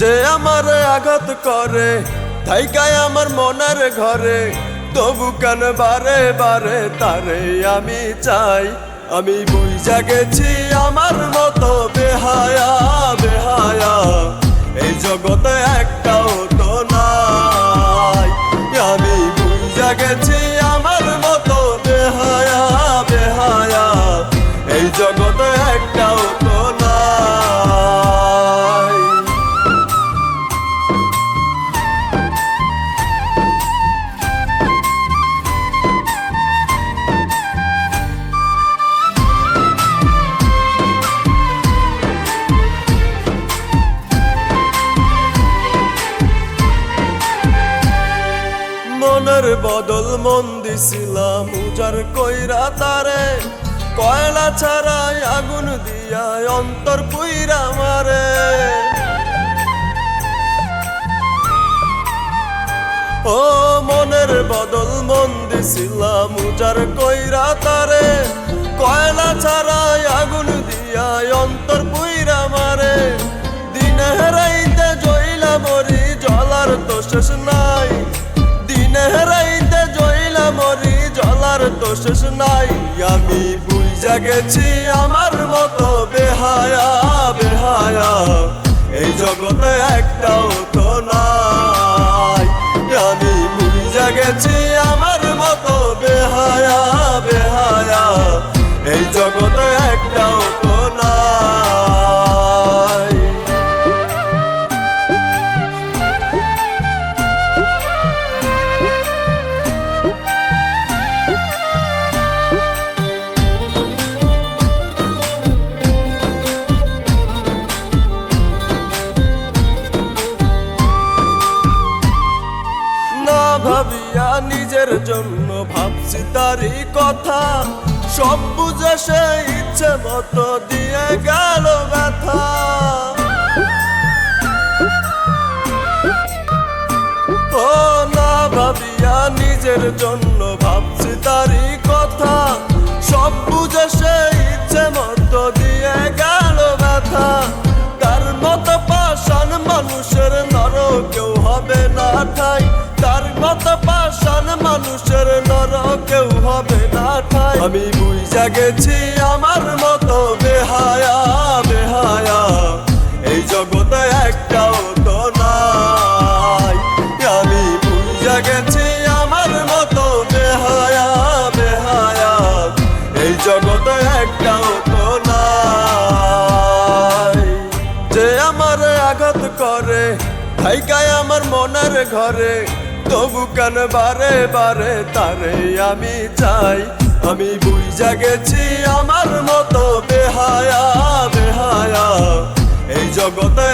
যে আমার আঘাত করে থাইকায় আমার মনের ঘরে, তবু কেন বারে বারে তারে আমি চাই? আমি বুঝা গেছি আমার মতো বেহায়া বেহায়া, এই জগতে একটাও তো নাই। আমি বুঝা গেছি আমার মতো বেহায়া বেহায়া, এই জগতে একটাও মনের বদল মন দিছিলাম, উজার কইরা তারে। কয়লা ছাড়াই আগুন দিয়া অন্তর পুইরা মারে। ও মনের বদল মন দিছিলাম, উজার কইরা তারে। কয়লা ছাড়াই আগুন দিয়া অন্তর পুইরা মারে। দিনে রাইতে জইলা মরি, জলার তো শেষ নাই। শেষ নাই। আমি বুঝা গেছি আমার মতো বেহায়া বেহায়া। এই জগতে একটাও নিজের জন্য ভাবছি তারই কথা। সব বুঝে সে ইচ্ছে মতো দিয়ে গেল ব্যথা। ও না ভাবিয়া নিজের জন্য ভাবছি তারই কথা। আমি বুঝা গেছি আমার মতো বেহায়া বেহায়া। এই জগতে একটাও তো নাই। আমি বুঝা গেছি আমার মতো বেহায়া বেহায়া। এই জগতে একটাও তো নাই। যে আমার আঘাত করে থাইকায় আমার মনের ঘরে। তবু কেন বারে বারে তারে আমি চাই? আমি বুঝা গেছি আমার মতো বেহায়া বেহায়া। এই জগতে